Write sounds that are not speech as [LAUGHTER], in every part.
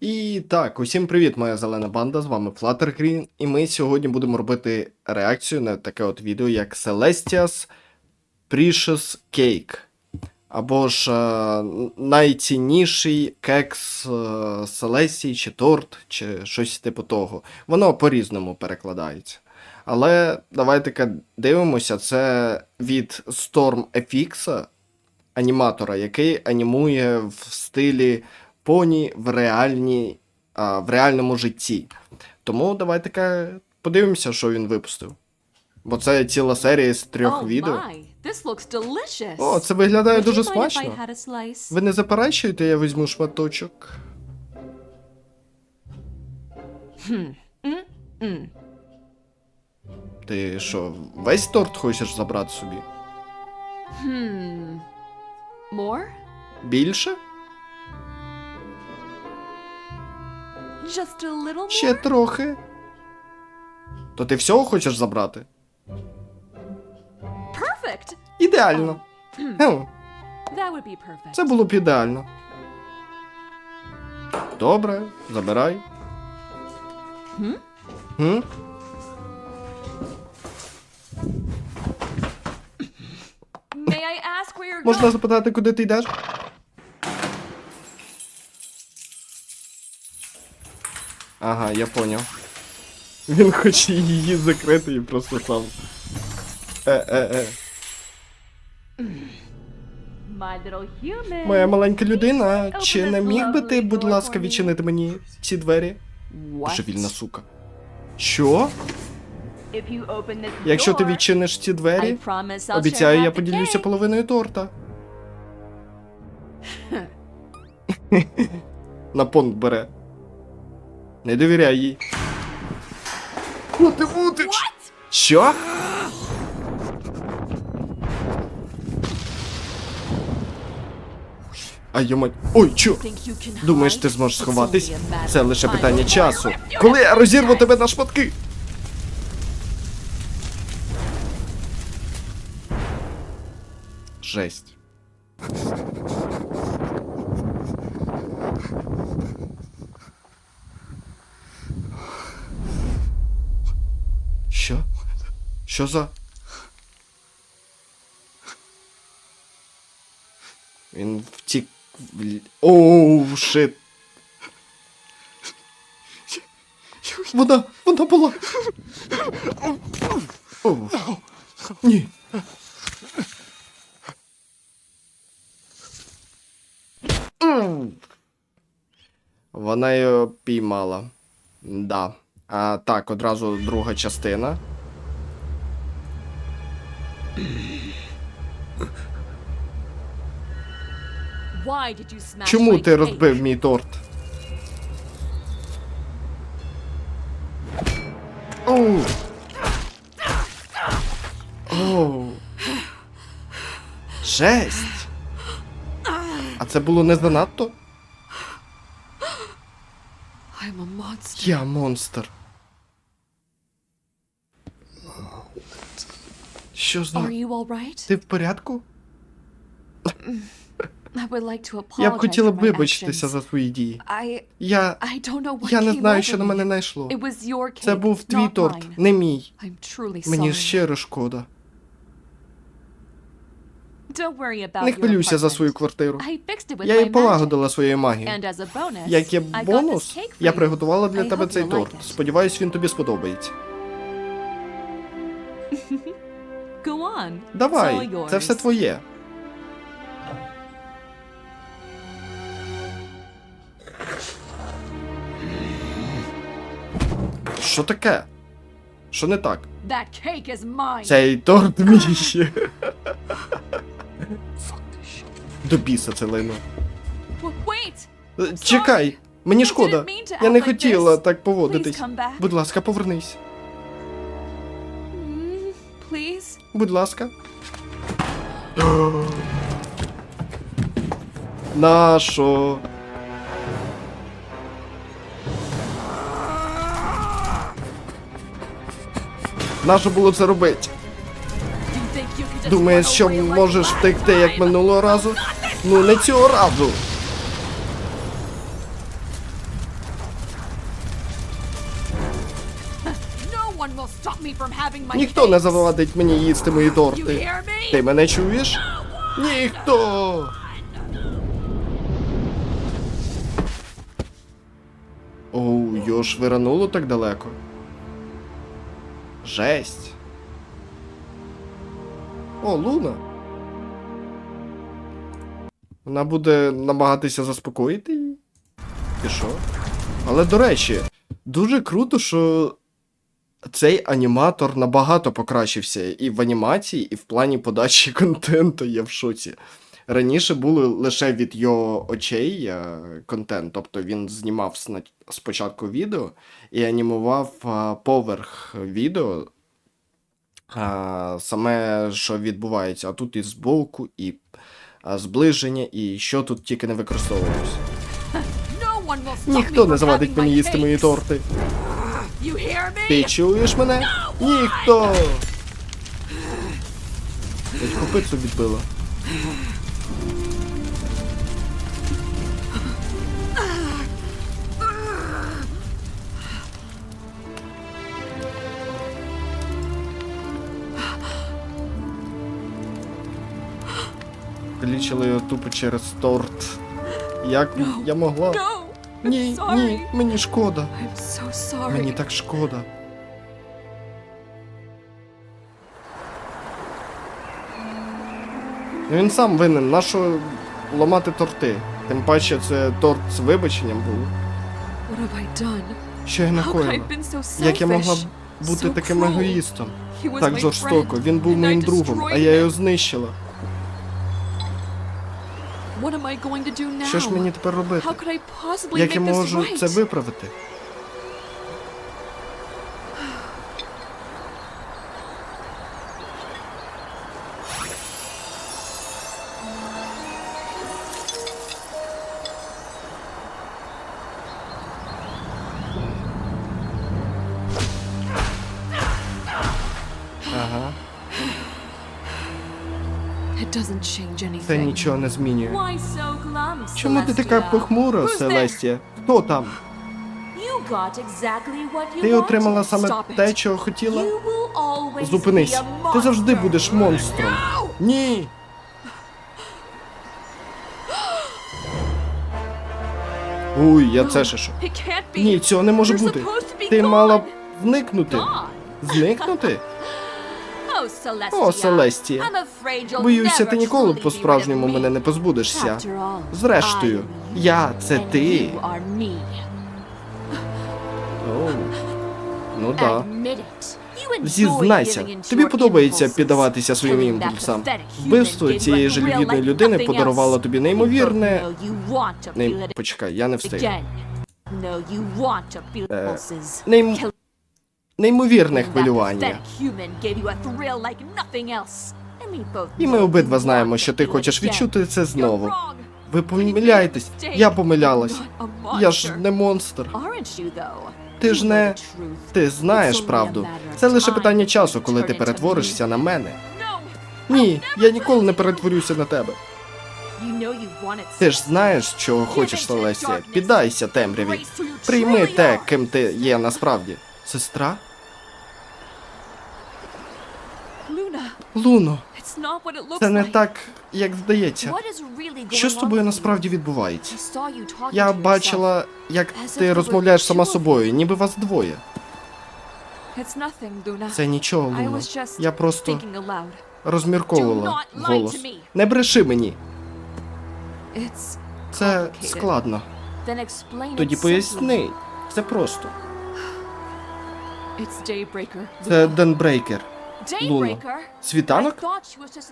І так, усім привіт, моя зелена банда, з вами Flutter Green, і ми сьогодні будемо робити реакцію на таке от відео, як Celestia's Precious Cake. Або ж е, найцінніший кекс е, Селесії, чи торт, чи щось типу того. Воно по-різному перекладається. Але давайте дивимося, це від Storm FX, аніматора, який анімує в стилі поні в, реальній, а, в реальному житті. Тому давайте подивимося, що він випустив. Бо це ціла серія з трьох oh відео. this looks delicious. О, це виглядає Would дуже смачно. Ви не заперечуєте, я візьму шматочок. Mm. Ти що, весь торт хочеш забрати собі? Hmm. More? Більше? Just a little more? Ще трохи. То ти всього хочеш забрати? Perfect. Ідеально. Хм, That would be perfect. це було б ідеально. Добре, забирай. Хм? Хм? May I ask where you're Можна going? запитати, куди ти йдеш? Ага, я поняв. Він хоче її закрити і просто сам. Е-е-е. Моя маленька людина, чи не міг би ти, будь ласка, відчинити мені ці двері? Божевільна сука. Що? Якщо ти відчиниш ці двері, обіцяю, я поділюся половиною торта. [LAUGHS] На понт бере. Не довіряй їй. Ну ти мутиш! What? Що? А йома... Ой, can Думаєш, ти зможеш сховатись? Це лише питання часу. Коли я розірву тебе на шматки. Жесть. Що? Що за? Він втік. Оу, шит. Вона, вона була. Ні. Вона його піймала. Да. А так, одразу друга частина. Чому ти розбив мій торт? Оу. Оу. Жесть. А це було не занадто? Я монстр. Що Are you all right? Ти в порядку? I would like to Я б хотіла вибачитися за свої дії. I Я... I don't know what Я не знаю, що на мене найшло. Cake, Це був твій торт, не мій. Мені щиро шкода. Не хвилюйся за свою квартиру. Я її полагодила своєю магією. Як є бонус, я приготувала для тебе цей торт. Сподіваюсь, він тобі сподобається. Go on. Давай, це все твоє. Що таке? Що не так? That cake is mine. Цей торт [LAUGHS] мій. До біса це лайно. Чекай, мені шкода. Я не хотіла так поводитись. Будь ласка, повернись. Будь ласка. Нашо? Нащо було це робити? Думаєш, що можеш втекти, як минулого разу? Ну, не цього разу. Ніхто не завадить мені їсти мої торти. Ти мене чуєш? Ніхто. Оу, його ж вирануло так далеко. Жесть. О, Луна. Вона буде намагатися заспокоїти її. І що? Але до речі, дуже круто, що цей аніматор набагато покращився і в анімації, і в плані подачі [LAUGHS] контенту. Я в шоці. Раніше було лише від його очей е, контент, тобто він знімав сна- спочатку відео і анімував е, поверх відео, е, саме що відбувається, а тут і збоку, і е, зближення, і що тут тільки не використовувалося. [LAUGHS] Ніхто не завадить мені їсти мої торти. Ти чуєш мене? Ніхто! Дядь копицю відбила. Лічили його тупо через торт. Як я могла? Ні, ні, мені шкода. So sorry. Мені так шкода. Він сам винен, нащо ламати торти? Тим паче це торт з вибаченням був. What have I done? Що я накоїла? so? Як я могла бути so таким егоїстом? Так жорстоко. Він був моїм другом, а я його знищила. Що ж мені тепер робити? Як я можу це виправити? Це нічого не змінює. Чому ти така похмура, Селестія? Хто там? Ти отримала саме те, чого хотіла? Зупинись. Ти завжди будеш монстром. Ні. Уй, я це ще що. Ні, цього не може бути. Ти мала б вникнути. Зникнути? Oh. О, Селестія. You'll Боюся, ти ніколи по-справжньому мене не позбудешся. Зрештою, я це ти. О, ну да. Зізнайся, тобі подобається піддаватися своїм імпульсам. Вбивство цієї жалюгідної людини подарувало тобі неймовірне. it Почекай, я не встиг. Е. Нейм... Неймовірне хвилювання. І ми обидва знаємо, що ти хочеш відчути це знову. Ви помиляєтесь. Я помилялась. Я ж не монстр. Ти ж не. Ти знаєш правду. Це лише питання часу, коли ти перетворишся на мене. Ні, я ніколи не перетворюся на тебе. Ти ж знаєш, чого хочеш, Селестія. Піддайся темряві. Прийми те, ким ти є насправді. Сестра? Луно, це не так, як здається. Що з тобою насправді відбувається? Я бачила, як ти розмовляєш сама з собою, ніби вас двоє. Це нічого, Луно. Я просто розмірковувала голос. Не бреши мені. Це складно. Тоді поясни. Це просто. Це Денбрейкер. Daybreaker? Світанок?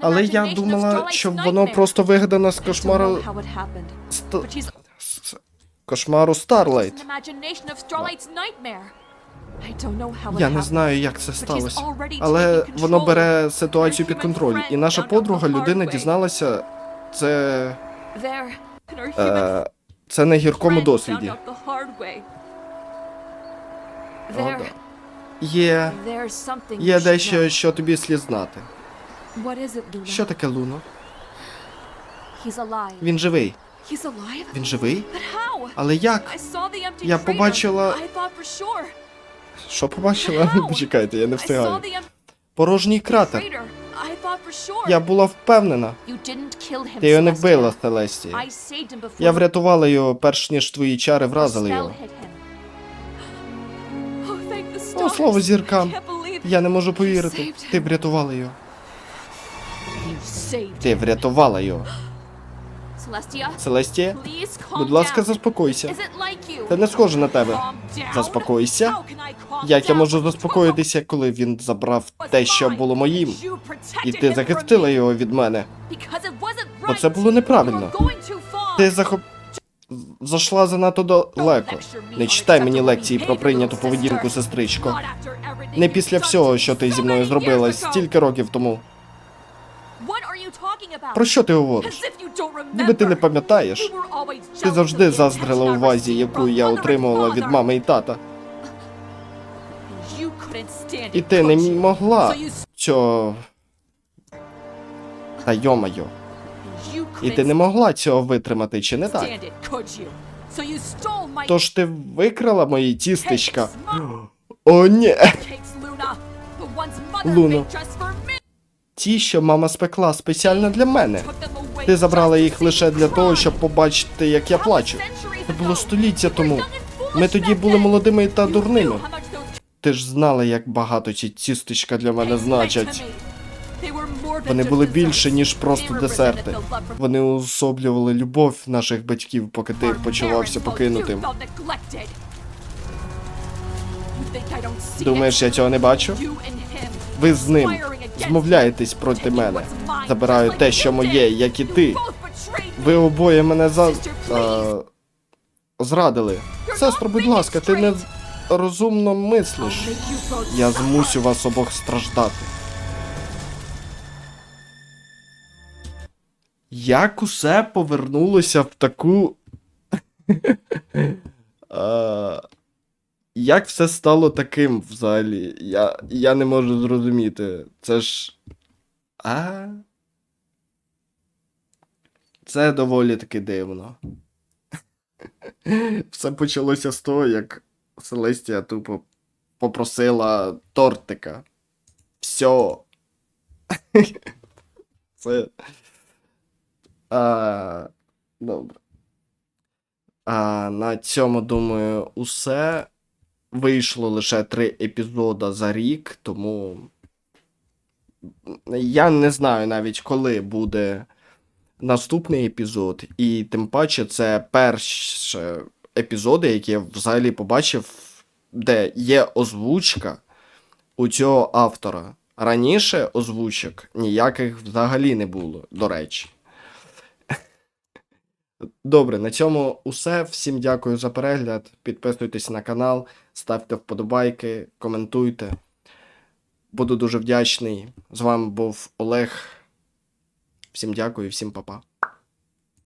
Але я думала, що воно просто вигадано з кошмару. know how it happened, Ста... but she's с- Кошмару Старлайт. Я не знаю, як це сталося. Але воно бере ситуацію під контроль. І наша подруга, людина, дізналася це. Е, це на гіркому досвіді. О, да. Є. Є дещо, що тобі слід знати. Що таке Луно? Він живий. Він живий? Але як? Я побачила-. Що побачила? [LAUGHS] Почекайте, я не встигаю. Порожній кратер. Я була впевнена. Ти його не вбила, before Я врятувала його, перш ніж твої чари вразили його. О, слово зіркам. Я не можу повірити. Ти врятувала його. Ти врятувала його. Селестія, будь ласка, заспокойся. Це не схоже на тебе. Заспокойся. Як я можу заспокоїтися, коли він забрав те, що було моїм, і ти захистила його від мене? Бо це було неправильно. Ти захоп... зайшла занадто далеко. Не читай мені лекції про прийняту поведінку, сестричко. Не після всього, що ти зі мною зробила стільки років тому. Про що ти говориш? Ніби ти не пам'ятаєш. Ти завжди заздрила увазі, яку я отримувала від мами і тата. І ти не могла цього. Та йомайо. you І ти не могла цього витримати, чи не так? Тож ти викрала мої тістечка. [GASPS] О, ні! Me. Ті, що мама спекла спеціально для мене. Ти забрала їх лише для того, щоб побачити, як я плачу. Це було століття тому. Ми тоді були молодими та дурними. Ти ж знала, як багато ці тістечка для мене значать. Вони були більше, ніж просто десерти. Вони уособлювали любов наших батьків, поки ти почувався покинутим. Думаєш, я цього не бачу? Ви з ним змовляєтесь проти мене. Забираю те, що моє, як і ти. Ви обоє мене за... А, зрадили. Сестро, будь ласка, ти не розумно мислиш. Я змусю вас обох страждати. Як усе повернулося в таку. [LAUGHS] Як все стало таким взагалі? Я, я не можу зрозуміти. Це ж. А. Це доволі таки дивно. [LAUGHS] Все почалося з того, як Селестія тупо попросила тортика. Все. [LAUGHS] Це. А, добре. А, на цьому, думаю, усе. Вийшло лише три епізода за рік, тому. Я не знаю навіть, коли буде наступний епізод. І тим паче, це перші епізоди, які я взагалі побачив, де є озвучка у цього автора. Раніше озвучок ніяких взагалі не було, до речі. Добре, на цьому усе. Всім дякую за перегляд. Підписуйтесь на канал, ставте вподобайки, коментуйте. Буду дуже вдячний. З вами був Олег. Всім дякую, всім па-па.